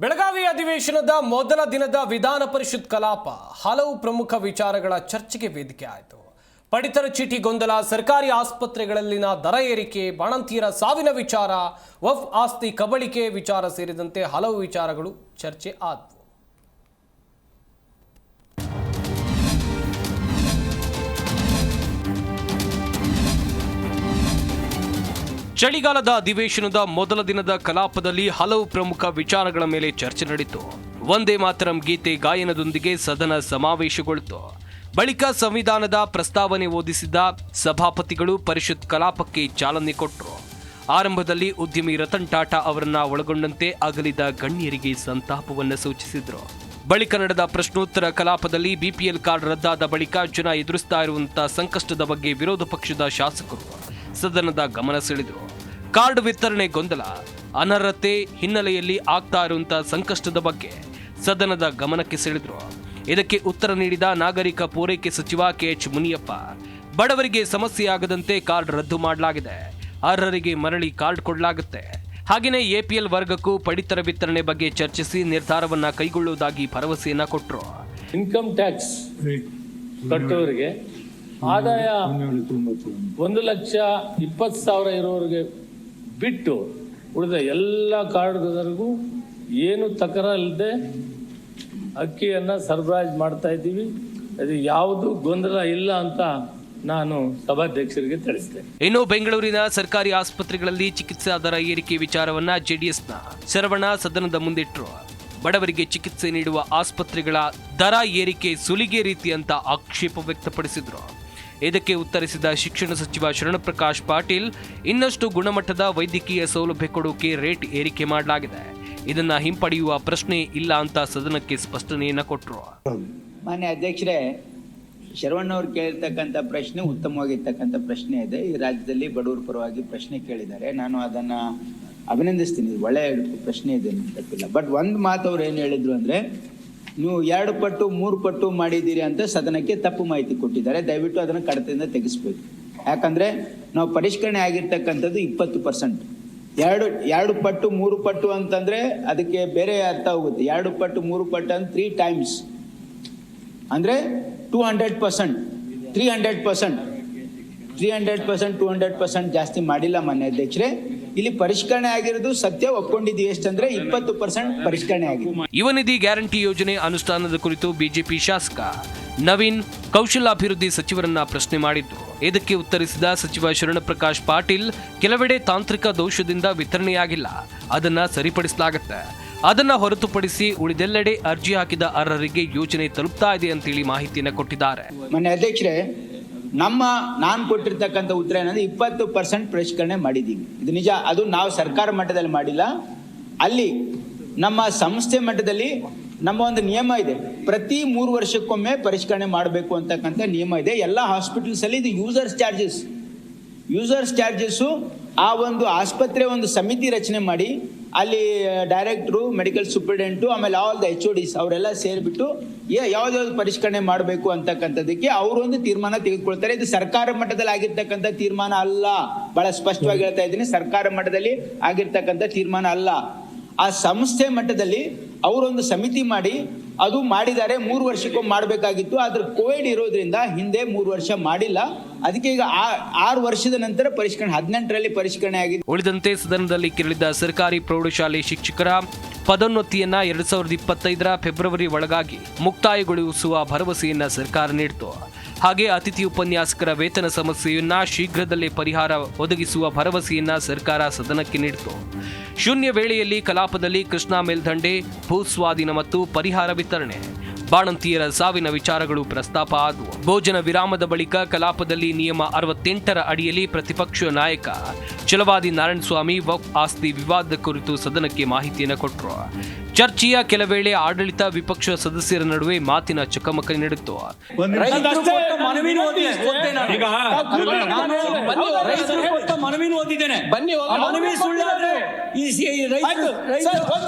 ಬೆಳಗಾವಿ ಅಧಿವೇಶನದ ಮೊದಲ ದಿನದ ವಿಧಾನ ಪರಿಷತ್ ಕಲಾಪ ಹಲವು ಪ್ರಮುಖ ವಿಚಾರಗಳ ಚರ್ಚೆಗೆ ವೇದಿಕೆ ಆಯಿತು. ಪಡಿತರ ಚೀಟಿ ಗೊಂದಲ, ಸರ್ಕಾರಿ ಆಸ್ಪತ್ರೆಗಳಲ್ಲಿನ ದರ ಏರಿಕೆ, ಬಾಣಂತಿಯರ ಸಾವಿನ ವಿಚಾರ ವಫ್ ಆಸ್ತಿ ಕಬಳಿಕೆ ವಿಚಾರ ಸೇರಿದಂತೆ ಹಲವು ವಿಚಾರಗಳು ಚರ್ಚೆ ಆದವು ಚಳಿಗಾಲದ ಅಧಿವೇಶನದ ಮೊದಲ ದಿನದ ಕಲಾಪದಲ್ಲಿ ಹಲವು ಪ್ರಮುಖ ವಿಚಾರಗಳ ಮೇಲೆ ಚರ್ಚೆ ನಡೆಯಿತು. ಒಂದೇ ಮಾತರಂ ಗೀತೆ ಗಾಯನದೊಂದಿಗೆ ಸದನ ಸಮಾವೇಶಗೊಳ್ಳಿತು ಬಳಿಕ ಸಂವಿಧಾನದ ಪ್ರಸ್ತಾವನೆ ಓದಿಸಿದ ಸಭಾಪತಿಗಳು ಪರಿಷತ್ ಕಲಾಪಕ್ಕೆ ಚಾಲನೆ ಕೊಟ್ಟರು. ಆರಂಭದಲ್ಲಿ ಉದ್ಯಮಿ ರತನ್ ಟಾಟಾ ಅವರನ್ನ ಒಳಗೊಂಡಂತೆ ಅಗಲಿದ ಗಣ್ಯರಿಗೆ ಸಂತಾಪವನ್ನು ಸೂಚಿಸಿದರು. ಬಳಿಕ ನಡೆದ ಪ್ರಶ್ನೋತ್ತರ ಕಲಾಪದಲ್ಲಿ ಬಿಪಿಎಲ್ ಕಾರ್ಡ್ ರದ್ದಾದ ಬಳಿಕ ಜನ ಎದುರಿಸ್ತಾ ಇರುವಂತಹ ಸಂಕಷ್ಟದ ಬಗ್ಗೆ ವಿರೋಧ ಪಕ್ಷದ ಶಾಸಕರು ಸದನದ ಗಮನ ಸೆಳೆದು ಕಾರ್ಡ್ ವಿತರಣೆ ಗೊಂದಲ ಅನರ್ಹತೆ ಹಿನ್ನೆಲೆಯಲ್ಲಿ ಆಗ್ತಾ ಇರುವಂತಹ ಸಂಕಷ್ಟದ ಬಗ್ಗೆ ಸದನದ ಗಮನಕ್ಕೆ ಸೆಳೆದರು. ಇದಕ್ಕೆ ಉತ್ತರ ನೀಡಿದ ನಾಗರಿಕ ಪೂರೈಕೆ ಸಚಿವ ಕೆಎಚ್ ಮುನಿಯಪ್ಪ ಬಡವರಿಗೆ ಸಮಸ್ಯೆಯಾಗದಂತೆ ಕಾರ್ಡ್ ರದ್ದು ಮಾಡಲಾಗಿದೆ. ಅರ್ಹರಿಗೆ ಮರಳಿ ಕಾರ್ಡ್ ಕೊಡಲಾಗುತ್ತೆ. ಹಾಗೆಯೇ ಎಪಿಎಲ್ ವರ್ಗಕ್ಕೂ ಪಡಿತರ ವಿತರಣೆ ಬಗ್ಗೆ ಚರ್ಚಿಸಿ ನಿರ್ಧಾರವನ್ನ ಕೈಗೊಳ್ಳುವುದಾಗಿ ಭರವಸೆಯನ್ನ ಕೊಟ್ಟರು ಇನ್ಕಮ್ ಟ್ಯಾಕ್ಸ್ ಕಟ್ಟೋರಿಗೆ ಆದಾಯ ಒಂದು ಲಕ್ಷ ಇಪ್ಪತ್ತು ಸಾವಿರ ಇರೋರಿಗೆ ಬಿಟ್ಟು ಉಳಿದ ಎಲ್ಲ ಕಾರ್ಡ್ಗಳಿಗೂ ಏನು ತಕರಾರಿಲ್ಲದೆ ಅಕ್ಕಿಯನ್ನು ಸರಬರಾಜು ಮಾಡ್ತಾ ಇದ್ದೀವಿ. ಅದು ಯಾವುದು ಗೊಂದಲ ಇಲ್ಲ ಅಂತ ನಾನು ಸಭಾಧ್ಯಕ್ಷರಿಗೆ ತಿಳಿಸಿದೆ ಇನ್ನು ಬೆಂಗಳೂರಿನ ಸರ್ಕಾರಿ ಆಸ್ಪತ್ರೆಗಳಲ್ಲಿ ಚಿಕಿತ್ಸಾ ದರ ಏರಿಕೆ ವಿಚಾರವನ್ನ ಜೆಡಿಎಸ್ನ ಶರವಣ ಸದನದ ಮುಂದಿಟ್ಟರು ಬಡವರಿಗೆ ಚಿಕಿತ್ಸೆ ನೀಡುವ ಆಸ್ಪತ್ರೆಗಳ ದರ ಏರಿಕೆ ಸುಲಿಗೆ ರೀತಿ ಅಂತ ಆಕ್ಷೇಪ ವ್ಯಕ್ತಪಡಿಸಿದ್ರು. ಇದಕ್ಕೆ ಉತ್ತರಿಸಿದ ಶಿಕ್ಷಣ ಸಚಿವ ಶರಣಪ್ರಕಾಶ್ ಪಾಟೀಲ್, ಇನ್ನಷ್ಟು ಗುಣಮಟ್ಟದ ವೈದ್ಯಕೀಯ ಸೌಲಭ್ಯ ಕೊಡೋಕೆ ರೇಟ್ ಏರಿಕೆ ಮಾಡಲಾಗಿದೆ. ಇದನ್ನ ಹಿಂಪಡೆಯುವ ಪ್ರಶ್ನೆ ಇಲ್ಲ ಅಂತ ಸದನಕ್ಕೆ ಸ್ಪಷ್ಟನೆಯನ್ನ ಕೊಟ್ಟರು ಮಾನ್ಯ ಅಧ್ಯಕ್ಷರೇ, ಶರವಣ್ಣವ್ರು ಕೇಳಿರ್ತಕ್ಕಂಥ ಪ್ರಶ್ನೆ ಉತ್ತಮವಾಗಿರ್ತಕ್ಕಂಥ ಪ್ರಶ್ನೆ ಇದೆ. ಈ ರಾಜ್ಯದಲ್ಲಿ ಬಡವರ ಪರವಾಗಿ ಪ್ರಶ್ನೆ ಕೇಳಿದ್ದಾರೆ. ನಾನು ಅದನ್ನ ಅಭಿನಂದಿಸ್ತೀನಿ. ಒಳ್ಳೆಯ ಪ್ರಶ್ನೆ ಇದೆ ತಪ್ಪಿಲ್ಲ ಬಟ್ ಒಂದು ಮಾತು ಅವ್ರು ಏನು ಹೇಳಿದ್ರು ಅಂದ್ರೆ ನೀವು ಎರಡು ಪಟ್ಟು, ಮೂರು ಪಟ್ಟು ಮಾಡಿದ್ದೀರಿ ಅಂತ ಸದನಕ್ಕೆ ತಪ್ಪು ಮಾಹಿತಿ ಕೊಟ್ಟಿದ್ದಾರೆ. ದಯವಿಟ್ಟು ಅದನ್ನು ಕಡತದಿಂದ ತೆಗೆಸ್ಬೇಕು. ಯಾಕಂದ್ರೆ ನಾವು ಪರಿಷ್ಕರಣೆ ಆಗಿರ್ತಕ್ಕಂಥದ್ದು ಇಪ್ಪತ್ತು ಪರ್ಸೆಂಟ್. ಎರಡು ಎರಡು ಪಟ್ಟು, ಮೂರು ಪಟ್ಟು ಅಂತಂದ್ರೆ ಅದಕ್ಕೆ ಬೇರೆ ಅರ್ಥ ಹೋಗುತ್ತೆ. ಎರಡು ಪಟ್ಟು, ಮೂರು ಪಟ್ಟು ಅಂತ ತ್ರೀ ಟೈಮ್ಸ್ ಅಂದ್ರೆ two hundred percent three hundred percent three hundred percent two hundred percent ಜಾಸ್ತಿ ಮಾಡಿಲ್ಲ ಮನೆ ಅಧ್ಯಕ್ಷರೇ. ಇಲ್ಲಿ ಪರಿಷ್ಕರಣೆ ಆಗಿರೋದು ಸತ್ಯ ಒಪ್ಕೊಂಡಿದ್ದೀವಿ. ಎಷ್ಟಂದ್ರೆ ಇಪ್ಪತ್ತು ಪರ್ಸೆಂಟ್ ಪರಿಷ್ಕರಣೆ ಆಗಿದೆ. ಯುವ ನಿಧಿ ಗ್ಯಾರಂಟಿ ಯೋಜನೆ ಅನುಷ್ಠಾನದ ಕುರಿತು ಬಿಜೆಪಿ ಶಾಸಕ ನವೀನ್ ಕೌಶಲಾಭಿವೃದ್ಧಿ ಸಚಿವರನ್ನ ಪ್ರಶ್ನೆ ಮಾಡಿದ್ದು. ಇದಕ್ಕೆ ಉತ್ತರಿಸಿದ ಸಚಿವ ಶರಣಪ್ರಕಾಶ್ ಪಾಟೀಲ್ ಕೆಲವೆಡೆ ತಾಂತ್ರಿಕ ದೋಷದಿಂದ ವಿತರಣೆಯಾಗಿಲ್ಲ. ಅದನ್ನ ಸರಿಪಡಿಸಲಾಗುತ್ತೆ. ಅದನ್ನ ಹೊರತುಪಡಿಸಿ ಉಳಿದೆಲ್ಲೆಡೆ ಅರ್ಜಿ ಹಾಕಿದ ಅರ್ಹರಿಗೆ ಯೋಜನೆ ತಲುಪ್ತಾ ಇದೆ ಅಂತೇಳಿ ಮಾಹಿತಿಯನ್ನು ಕೊಟ್ಟಿದ್ದಾರೆ. ಮನೆ ಅಧ್ಯಕ್ಷರೇ ನಮ್ಮ, ನಾನು ಕೊಟ್ಟಿರ್ತಕ್ಕಂಥ ಉತ್ತರ ಏನಂದ್ರೆ ಇಪ್ಪತ್ತು ಪರ್ಸೆಂಟ್ ಪರಿಷ್ಕರಣೆ ಮಾಡಿದ್ದೀವಿ. ಇದು ನಿಜ, ಅದು ನಾವು ಸರ್ಕಾರ ಮಟ್ಟದಲ್ಲಿ ಮಾಡಿಲ್ಲ. ಅಲ್ಲಿ ನಮ್ಮ ಸಂಸ್ಥೆ ಮಟ್ಟದಲ್ಲಿ ನಮ್ಮ ಒಂದು ನಿಯಮ ಇದೆ. ಪ್ರತಿ ಮೂರು ವರ್ಷಕ್ಕೊಮ್ಮೆ ಪರಿಷ್ಕರಣೆ ಮಾಡಬೇಕು ಅಂತಕ್ಕಂಥ ನಿಯಮ ಇದೆ. ಎಲ್ಲ ಹಾಸ್ಪಿಟಲ್ಸಲ್ಲಿ ಇದು ಯೂಸರ್ಸ್ ಚಾರ್ಜಸ್ ಯೂಸರ್ಸ್ ಚಾರ್ಜಸ್ಸು ಆ ಒಂದು ಆಸ್ಪತ್ರೆ ಒಂದು ಸಮಿತಿ ರಚನೆ ಮಾಡಿ ಅಲ್ಲಿ ಡೈರೆಕ್ಟ್ರು ಮೆಡಿಕಲ್ ಸೂಪರಿಂಟೆಂಟು ಆಮೇಲೆ all the H O Ds ಅವರೆಲ್ಲ ಸೇರಿಬಿಟ್ಟು ಯಾವ್ದಾವ್ದು ಪರಿಷ್ಕರಣೆ ಮಾಡಬೇಕು ಅಂತಕ್ಕಂಥದ್ದಕ್ಕೆ ಅವರು ಒಂದು ತೀರ್ಮಾನ ತೆಗೆದುಕೊಳ್ತಾರೆ. ಇದು ಸರ್ಕಾರ ಮಟ್ಟದಲ್ಲಿ ಆಗಿರ್ತಕ್ಕಂಥ ತೀರ್ಮಾನ ಅಲ್ಲ. ಬಹಳ ಸ್ಪಷ್ಟವಾಗಿ ಹೇಳ್ತಾ ಇದ್ದೀನಿ, ಸರ್ಕಾರ ಮಟ್ಟದಲ್ಲಿ ಆಗಿರ್ತಕ್ಕಂಥ ತೀರ್ಮಾನ ಅಲ್ಲ. ಆ ಸಂಸ್ಥೆ ಮಟ್ಟದಲ್ಲಿ ಅವರೊಂದು ಸಮಿತಿ ಮಾಡಿ ಅದು ಮಾಡಿದ್ದಾರೆ ಮೂರು ವರ್ಷಕ್ಕೊಮ್ಮೆ ಮಾಡಬೇಕಾಗಿತ್ತು, ಆದ್ರೆ ಕೋವಿಡ್ ಇರೋದ್ರಿಂದ ಹಿಂದೆ ಮೂರು ವರ್ಷ ಮಾಡಿಲ್ಲ. ಅದಕ್ಕೆ ಈಗ ಆರು ವರ್ಷದ ನಂತರ ಪರಿಷ್ಕರಣೆ, ಹದಿನೆಂಟರಲ್ಲಿ ಪರಿಷ್ಕರಣೆ ಆಗಿದೆ. ಉಳಿದಂತೆ ಸದನದಲ್ಲಿ ಕೆರಳಿದ ಸರ್ಕಾರಿ ಪ್ರೌಢಶಾಲೆ ಶಿಕ್ಷಕರ ಪದೋನ್ನತಿಯನ್ನ ಎರಡ್ ಸಾವಿರದ ಇಪ್ಪತ್ತೈದರ ಫೆಬ್ರವರಿ ಒಳಗಾಗಿ ಮುಕ್ತಾಯಗೊಳಿಸುವ ಭರವಸೆಯನ್ನ ಸರ್ಕಾರ ನೀಡಿತು. ಹಾಗೆ ಅತಿಥಿ ಉಪನ್ಯಾಸಕರ ವೇತನ ಸಮಸ್ಯೆಯನ್ನ ಶೀಘ್ರದಲ್ಲೇ ಪರಿಹಾರ ಒದಗಿಸುವ ಭರವಸೆಯನ್ನ ಸರ್ಕಾರ ಸದನಕ್ಕೆ ನೀಡಿತು. ಶೂನ್ಯ ವೇಳೆಯಲ್ಲಿ ಕಲಾಪದಲ್ಲಿ ಕೃಷ್ಣಾ ಮೇಲ್ದಂಡೆ ಭೂಸ್ವಾಧೀನ ಮತ್ತು ಪರಿಹಾರ ವಿತರಣೆ. ಬಾಣಂತಿಯರ ಸಾವಿನ ವಿಚಾರಗಳು ಪ್ರಸ್ತಾಪ ಆದವು. ಭೋಜನ ವಿರಾಮದ ಬಳಿಕ ಕಲಾಪದಲ್ಲಿ ನಿಯಮ ಅರವತ್ತೆಂಟರ ಅಡಿಯಲ್ಲಿ ಪ್ರತಿಪಕ್ಷ ನಾಯಕ ಛಲವಾದಿ ನಾರಾಯಣಸ್ವಾಮಿ ವಕ್ಫ್ ಆಸ್ತಿ ವಿವಾದ ಕುರಿತು ಸದನಕ್ಕೆ ಮಾಹಿತಿಯನ್ನು ಕೊಟ್ಟರು ಚರ್ಚೆಯ ಕೆಲ ವೇಳೆ ಆಡಳಿತ ವಿಪಕ್ಷ ಸದಸ್ಯರ ನಡುವೆ ಮಾತಿನ ಚಕಮಕ ನಡೆಯಿತು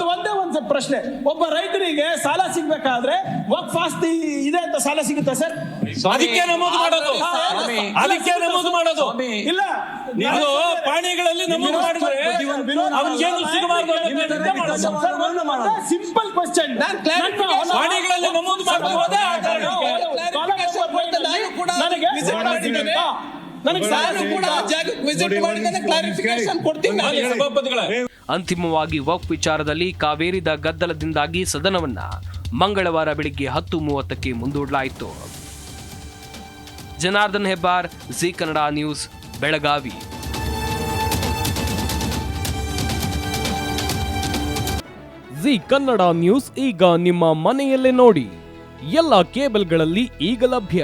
ಒಂದೇ ಒಂದು ಪ್ರಶ್ನೆ. ಒಬ್ಬ ರೈತರಿಗೆ ಸಾಲ ಸಿಗ್ಬೇಕಾದ್ರೆ ವಕ್ಫ್ ಫಾಸ್ಟ್ ಇದೆ ಅಂತ ಸಾಲ ಸಿಗುತ್ತಾ ಸರ್. ಅದಕ್ಕೆ ನಮೂದು ಮಾಡೋದು? ಸ್ವಾಮಿ. ಅದಕ್ಕೆ ನಮೂದು ಮಾಡೋದು? ಸ್ವಾಮಿ, ಇಲ್ಲ ನೀವು ಪಾಣಿಗಳಲ್ಲಿ ನಮೂದು ಮಾಡಿದ್ರೆ ಅವ್ನಿಗೇನು ಸಿಗಬಾರ್ದು. ಸಿಂಪಲ್ ಕ್ವಶನ್ ಪಾಣಿಗಳಲ್ಲಿ ನಮೂದು ಮಾಡಬಹುದೇ ಹೋದ್ರೆ ಆ ಕಾರಣಕ್ಕೆ. ನನಗೆ ನನಗೆ ನಾನು ಕೂಡ ಆ ಜಾಗಕ್ಕೆ ವಿಸಿಟ್ ಮಾಡಿದ್ದೇನೆ ಕ್ಲಾರಿಫಿಕೇಶನ್ ಕೊಡ್ತೀನಿ ನಾನು. ಅಲ್ಲಿ ಅಂತಿಮವಾಗಿ ವಕ್ ವಿಚಾರದಲ್ಲಿ ಕಾವೇರಿದ ಗದ್ದಲದಿಂದಾಗಿ ಸದನವನ್ನ ಮಂಗಳವಾರ ಬೆಳಿಗ್ಗೆ ಹತ್ತು ಮೂವತ್ತಕ್ಕೆ ಮುಂದೂಡಲಾಯಿತು. Janardhan Hebbar Zee Kannada news Belagavi. Zee Kannada news ಈಗ ನಿಮ್ಮ ಮನೆಯಲ್ಲೇ ನೋಡಿ. ಎಲ್ಲ ಕೇಬಲ್ಗಳಲ್ಲಿ ಈಗ ಲಭ್ಯ.